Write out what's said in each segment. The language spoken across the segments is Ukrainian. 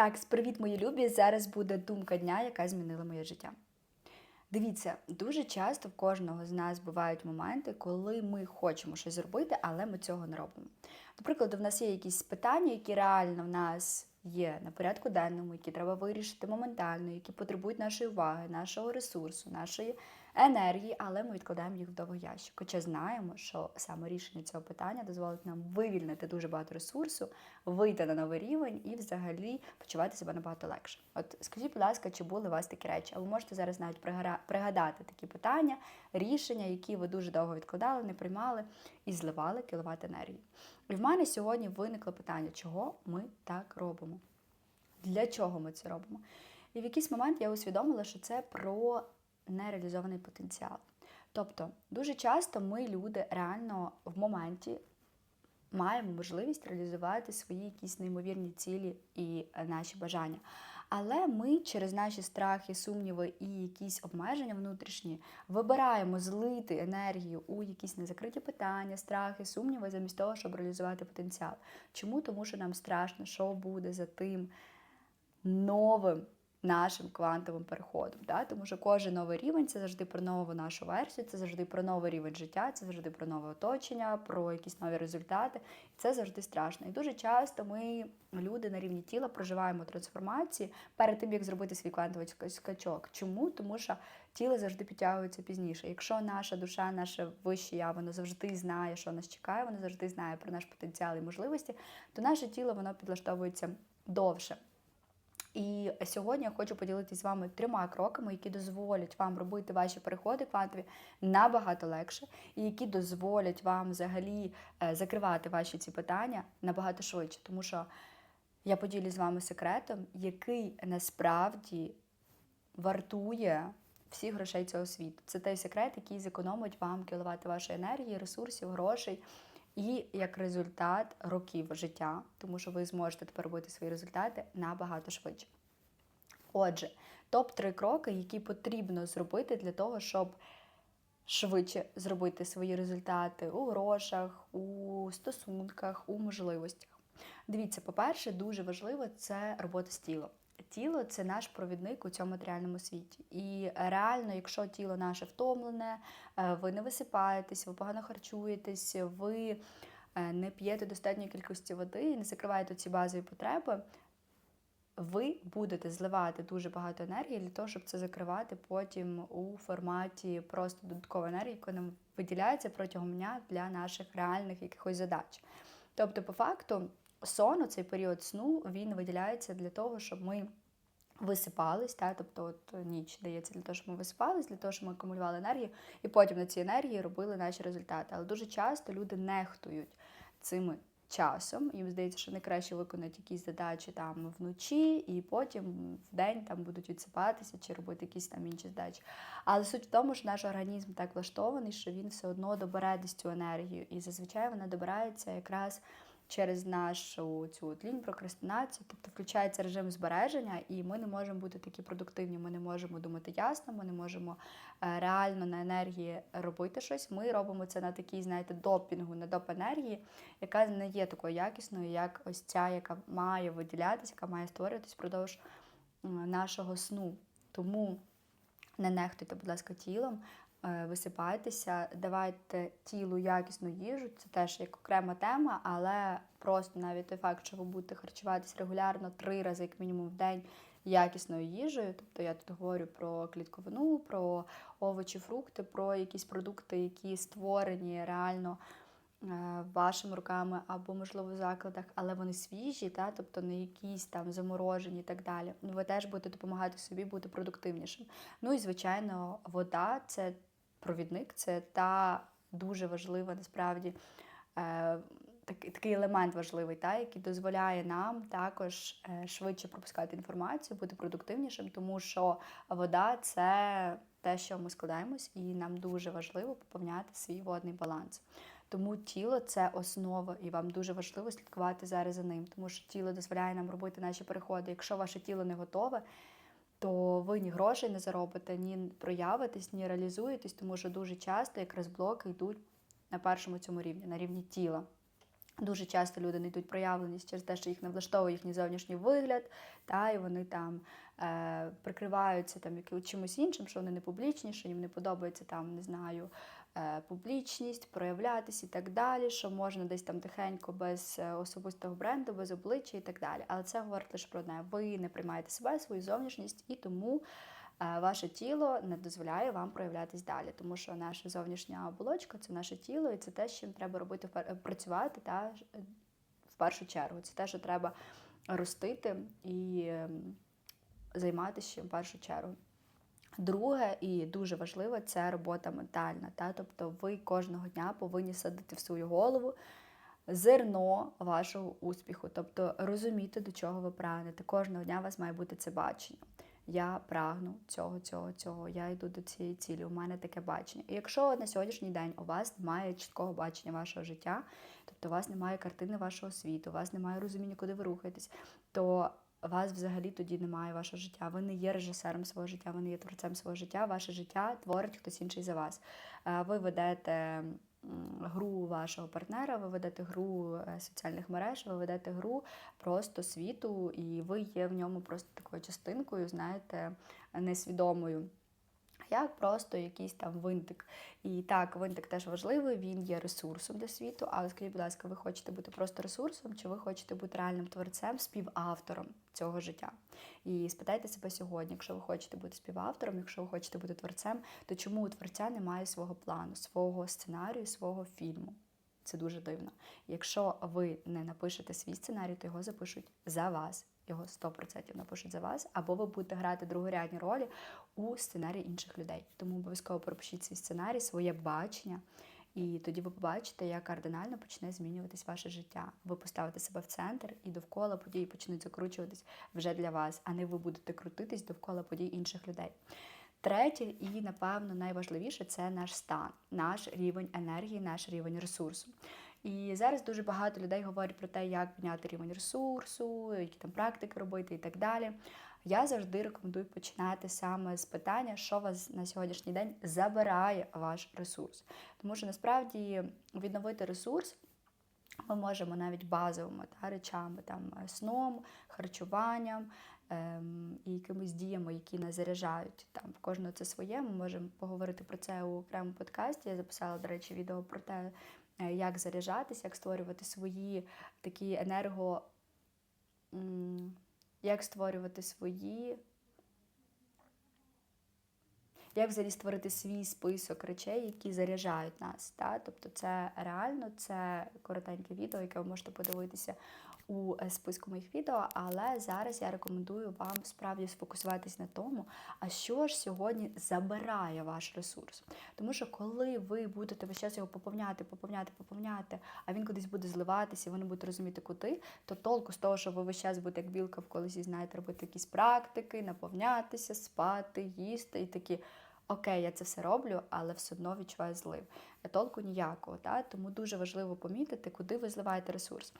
Так, привіт, мої любі! Зараз буде думка дня, яка змінила моє життя. Дивіться, дуже часто в кожного з нас бувають моменти, коли ми хочемо щось зробити, але ми цього не робимо. До прикладу, в нас є якісь питання, які реально в нас є на порядку денному, які треба вирішити моментально, які потребують нашої уваги, нашого ресурсу, нашої енергії, але ми відкладаємо їх в довгий ящик. Хоча знаємо, що саме рішення цього питання дозволить нам вивільнити дуже багато ресурсу, вийти на новий рівень і взагалі почувати себе набагато легше. От скажіть, будь ласка, чи були у вас такі речі? А ви можете зараз навіть пригадати такі питання, рішення, які ви дуже довго відкладали, не приймали і зливали кіловат енергії. І в мене сьогодні виникло питання, чого ми так робимо? Для чого ми це робимо? І в якийсь момент я усвідомила, що це про нереалізований потенціал. Тобто, дуже часто ми, люди, реально в моменті маємо можливість реалізувати свої якісь неймовірні цілі і е, наші бажання. Але ми через наші страхи, сумніви і якісь обмеження внутрішні вибираємо злити енергію у якісь незакриті питання, страхи, сумніви, замість того, щоб реалізувати потенціал. Чому? Тому що нам страшно, що буде за тим новим нашим квантовим переходом. Да? Тому що кожен новий рівень це завжди про нову нашу версію, це завжди про новий рівень життя, це завжди про нове оточення, про якісь нові результати. І це завжди страшно. І дуже часто ми, люди на рівні тіла, проживаємо трансформації перед тим, як зробити свій квантовий скачок. Чому? Тому що тіло завжди підтягується пізніше. Якщо наша душа, наше вище я, воно завжди знає, що нас чекає, воно завжди знає про наш потенціал і можливості, то наше тіло воно підлаштовується довше. І сьогодні я хочу поділитися з вами трьома кроками, які дозволять вам робити ваші переходи квантові набагато легше, і які дозволять вам взагалі е, закривати ваші ці питання набагато швидше. Тому що я поділюсь з вами секретом, який насправді вартує всіх грошей цього світу. Це той секрет, який зекономить вам кіловати вашої енергії, ресурсів, грошей. І як результат років життя, тому що ви зможете тепер робити свої результати набагато швидше. Отже, топ-3 кроки, які потрібно зробити для того, щоб швидше зробити свої результати у грошах, у стосунках, у можливостях. Дивіться, по-перше, дуже важливо це робота з тілом. Тіло це наш провідник у цьому матеріальному світі. І реально, якщо тіло наше втомлене, е, ви не висипаєтесь, ви погано харчуєтесь, ви е, не п'єте достатньої кількості води і не закриваєте ці базові потреби, ви будете зливати дуже багато енергії для того, щоб це закривати потім у форматі просто додаткової енергії, яка нам виділяється протягом дня для наших реальних якихось задач. Тобто, по факту, сон, цей період сну, він виділяється для того, щоб ми висипались, та, тобто от ніч дається для того, щоб ми висипались, для того, щоб ми акумулювали енергію, і потім на цій енергії робили наші результати. Але дуже часто люди нехтують цими часом. Їм здається, що найкраще виконати якісь задачі там вночі, і потім в день там будуть відсипатися чи робити якісь там інші задачі. Але суть в тому, що наш організм так влаштований, що він все одно добере десь цю енергію. І зазвичай вона добирається якраз через нашу цю от лінь прокрастинацію, тобто включається режим збереження, і ми не можемо бути такі продуктивні. Ми не можемо думати ясно, ми не можемо е, реально на енергії робити щось. Ми робимо це на такій, знаєте, допінгу, на доп енергії, яка не є такою якісною, як ось ця, яка має виділятися, яка має створюватись впродовж нашого сну. Тому не нехтуйте, будь ласка, тілом. Е, висипайтеся, давайте тілу якісну їжу. Це теж як окрема тема, але просто навіть той факт, що ви будете харчуватись регулярно три рази, як мінімум, в день якісною їжею. Тобто я тут говорю про клітковину, про овочі, фрукти, про якісь продукти, які створені реально. е, Вашими руками або, можливо, в закладах, але вони свіжі, та, тобто не якісь там заморожені і так далі. Ви теж будете допомагати собі бути продуктивнішим. Ну і, звичайно, вода це провідник це та дуже важлива насправді е, такий, елемент важливий, та, який дозволяє нам також е, швидше пропускати інформацію, бути продуктивнішим, тому що вода це те, що ми складаємось, і нам дуже важливо поповняти свій водний баланс. Тому тіло це основа, і вам дуже важливо слідкувати зараз за ним, тому що тіло дозволяє нам робити наші переходи. Якщо ваше тіло не готове, то ви ні грошей не заробите, ні проявитесь, ні реалізуєтесь, тому що дуже часто якраз блоки йдуть на першому цьому рівні, на рівні тіла. Дуже часто люди не йдуть проявленість через те, що їх не влаштовує їхній зовнішній вигляд, та і вони там е, прикриваються там чимось іншим, що вони не публічні, що їм не подобається там, не знаю, публічність, проявлятися і так далі, що можна десь там тихенько без е, особистого бренду, без обличчя і так далі. Але це говорить лише про одне. Ви не приймаєте себе, свою зовнішність, і тому е, ваше тіло не дозволяє вам проявлятись далі, тому що наша зовнішня оболочка це наше тіло, і це те, з чим треба робити працювати та е, в першу чергу. Це те, що треба ростити і ем, займатися в першу чергу. Друге і дуже важливе це робота ментальна. Та? Тобто ви кожного дня повинні садити в свою голову зерно вашого успіху, тобто розуміти, до чого ви прагнете. Кожного дня у вас має бути це бачення. Я прагну цього, цього, цього. Я йду до цієї цілі. У мене таке бачення. І якщо на сьогоднішній день у вас немає чіткого бачення вашого життя, тобто у вас немає картини вашого світу, у вас немає розуміння, куди ви рухаєтесь, то вас взагалі тоді немає вашого життя. Ви не є режисером свого життя, ви не є творцем свого життя. Ваше життя творить хтось інший за вас. Е, Ви ведете гру вашого партнера, ви ведете гру е, соціальних мереж, ви ведете гру просто світу, і ви є в ньому просто такою частинкою, знаєте, несвідомою. Як просто якийсь там винтик. І так, винтик теж важливий, він є ресурсом для світу. Але скажіть, будь ласка, ви хочете бути просто ресурсом, чи ви хочете бути реальним творцем, співавтором цього життя? І спитайте себе сьогодні, якщо ви хочете бути співавтором, якщо ви хочете бути творцем, то чому у творця немає свого плану, свого сценарію, свого фільму? Це дуже дивно. Якщо ви не напишете свій сценарій, то його запишуть за вас. Його 100% напишуть за вас, або ви будете грати другорядні ролі у сценарії інших людей. Тому обов'язково пропишіть свій сценарій, своє бачення, і тоді ви побачите, як кардинально почне змінюватись ваше життя. Ви поставите себе в центр, і довкола події почнуть закручуватись вже для вас, а не ви будете крутитись довкола подій інших людей. Третє і, напевно, найважливіше це наш стан, наш рівень енергії, наш рівень ресурсу. І зараз дуже багато людей говорять про те, як підняти рівень ресурсу, які там практики робити і так далі. Я завжди рекомендую починати саме з питання, що вас на сьогоднішній день забирає ваш ресурс. Тому що насправді відновити ресурс ми можемо навіть базовими та, речами, там, сном, харчуванням і якимись діями, які нас заряджають. Там, в кожного це своє. Ми можемо поговорити про це у окремому подкасті. Я записала, до речі, відео про те, е, як заряджатися, як створювати свої такі енерго. Як створювати свої. Як взагалі створити свій список речей, які заряджають нас. Та? Тобто це реально, це коротеньке відео, яке ви можете подивитися у е, списку моїх відео, але зараз я рекомендую вам справді сфокусуватись на тому, а що ж сьогодні забирає ваш ресурс. Тому що коли ви будете весь час його поповняти, поповняти, поповняти, а він кудись буде зливатися, і ви не будете розуміти, куди, то толку з того, що ви весь час будете як білка в колесі, знаєте, робити якісь практики, наповнятися, спати, їсти і такі. Окей, я це все роблю, але все одно відчуваю злив. Толку ніякого. Та? Тому дуже важливо помітити, куди ви зливаєте ресурс.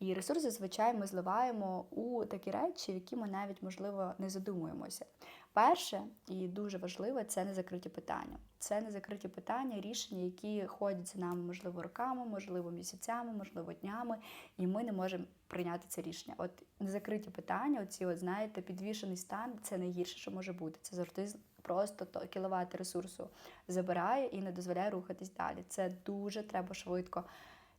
І ресурс зазвичай ми зливаємо у такі речі, які ми навіть, можливо, не задумуємося. Перше і дуже важливе це незакриті питання. Це незакриті питання, рішення, які ходять за нами, можливо, роками, можливо, місяцями, можливо, днями, і ми не можемо прийняти це рішення. От незакриті питання, оці, от, знаєте, підвішений стан це найгірше, що може бути. Це завжди просто то кіловат ресурсу забирає і не дозволяє рухатись далі. Це дуже треба швидко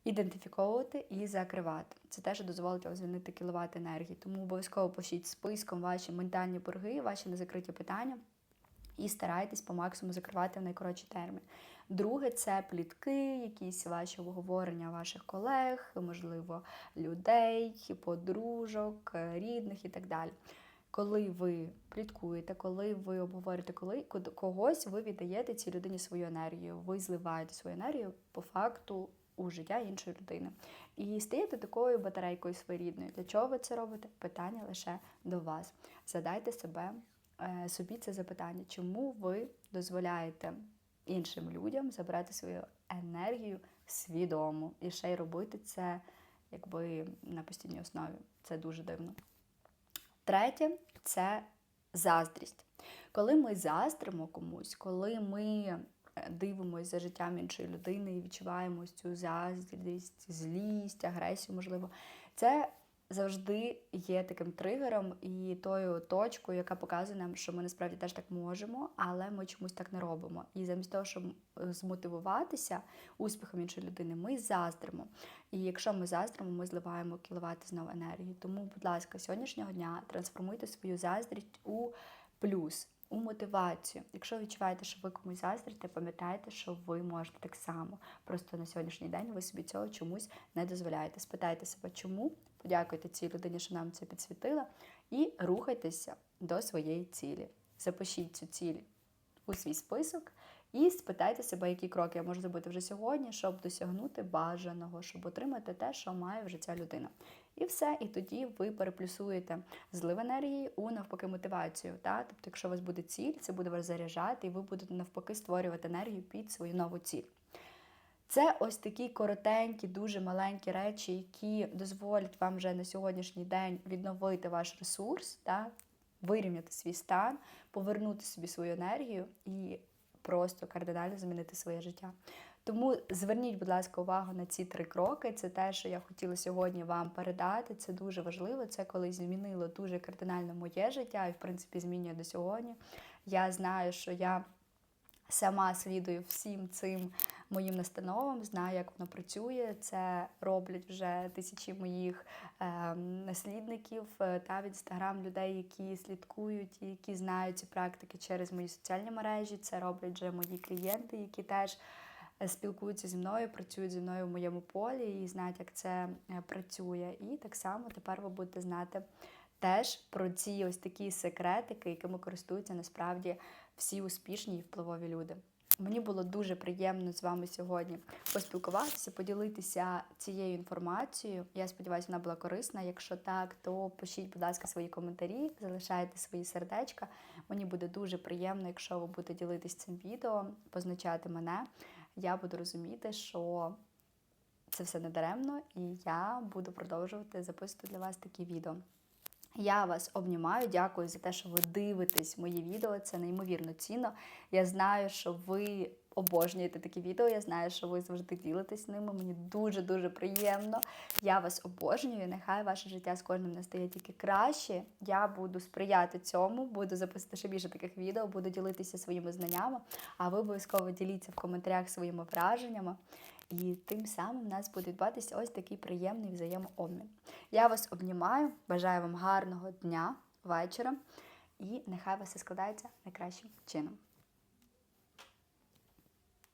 ідентифіковувати і закривати. Це теж дозволить вам звільнити кіловат енергії. Тому обов'язково пишіть списком ваші ментальні борги, ваші незакриті питання. І старайтесь по максимуму закривати в найкоротший термін. Друге, це плітки, якісь ваші обговорення ваших колег, можливо, людей, подружок, рідних і так далі. Коли ви пліткуєте, коли ви обговорюєте коли когось, ви віддаєте цій людині свою енергію, ви зливаєте свою енергію по факту у життя іншої людини. І стаєте такою батарейкою своєрідною. Для чого ви це робите? Питання лише до вас. Задайте себе е, собі це запитання, чому ви дозволяєте іншим людям забирати свою енергію свідомо і ще й робити це якби на постійній основі. Це дуже дивно. Третє це заздрість. Коли ми заздримо комусь, коли ми е, дивимося за життям іншої людини і відчуваємо цю заздрість, злість, агресію, можливо, це завжди є таким тригером і тою точкою, яка показує нам, що ми насправді теж так можемо, але ми чомусь так не робимо. І замість того, щоб е, змотивуватися успіхом іншої людини, ми заздримо. І якщо ми заздримо, ми зливаємо кіловати знову енергії. Тому, будь ласка, сьогоднішнього дня трансформуйте свою заздрість у плюс. У мотивацію. Якщо ви відчуваєте, що ви комусь заздрите, пам'ятайте, що ви можете так само. Просто на сьогоднішній день ви собі цього чомусь не дозволяєте. Спитайте себе, чому, подякуйте цій людині, що нам це підсвітила, і рухайтеся до своєї цілі. Запишіть цю ціль у свій список і спитайте себе, які кроки я можу зробити вже сьогодні, щоб досягнути бажаного, щоб отримати те, що має в життя людина. І все, і тоді ви переплюсуєте злив енергії у навпаки мотивацію. Та? Тобто, якщо у вас буде ціль, це буде вас заряджати, і ви будете навпаки створювати енергію під свою нову ціль. Це ось такі коротенькі, дуже маленькі речі, які дозволять вам вже на сьогоднішній день відновити ваш ресурс, та? вирівняти свій стан, повернути собі свою енергію і просто кардинально змінити своє життя. Тому зверніть, будь ласка, увагу на ці три кроки. Це те, що я хотіла сьогодні вам передати. Це дуже важливо. Це коли змінило дуже кардинально моє життя, і в принципі змінює до сьогодні. Я знаю, що я сама слідую всім цим моїм настановам, знаю, як воно працює. Це роблять вже тисячі моїх е, наслідників та в інстаграм людей, які слідкують які знають ці практики через мої соціальні мережі. Це роблять вже мої клієнти, які теж. Е, спілкуються зі мною, працюють зі мною в моєму полі і знають, як це е, працює. І так само тепер ви будете знати теж про ці ось такі секретики, якими користуються насправді всі успішні і впливові люди. Мені було дуже приємно з вами сьогодні поспілкуватися, поділитися цією інформацією. Я сподіваюся, вона була корисна. Якщо так, то пишіть, будь ласка, свої коментарі, залишайте свої сердечка. Мені буде дуже приємно, якщо ви будете ділитися цим відео, позначати мене. Я буду розуміти, що це все не даремно, і я буду продовжувати записувати для вас такі відео. Я вас обнімаю, дякую за те, що ви дивитесь мої відео. Це неймовірно цінно. Я знаю, що ви обожнюєте такі відео. Я знаю, що ви завжди ділитесь ними. Мені дуже-дуже приємно. Я вас обожнюю. Нехай ваше життя з кожним не стає тільки краще. Я буду сприяти цьому, буду записувати ще більше таких відео, буду ділитися своїми знаннями. А ви обов'язково діліться в коментарях своїми враженнями. І тим самим у нас буде відбуватися ось такий приємний взаємообмін. Я вас обнімаю, бажаю вам гарного дня, вечора, і нехай вас все складається найкращим чином.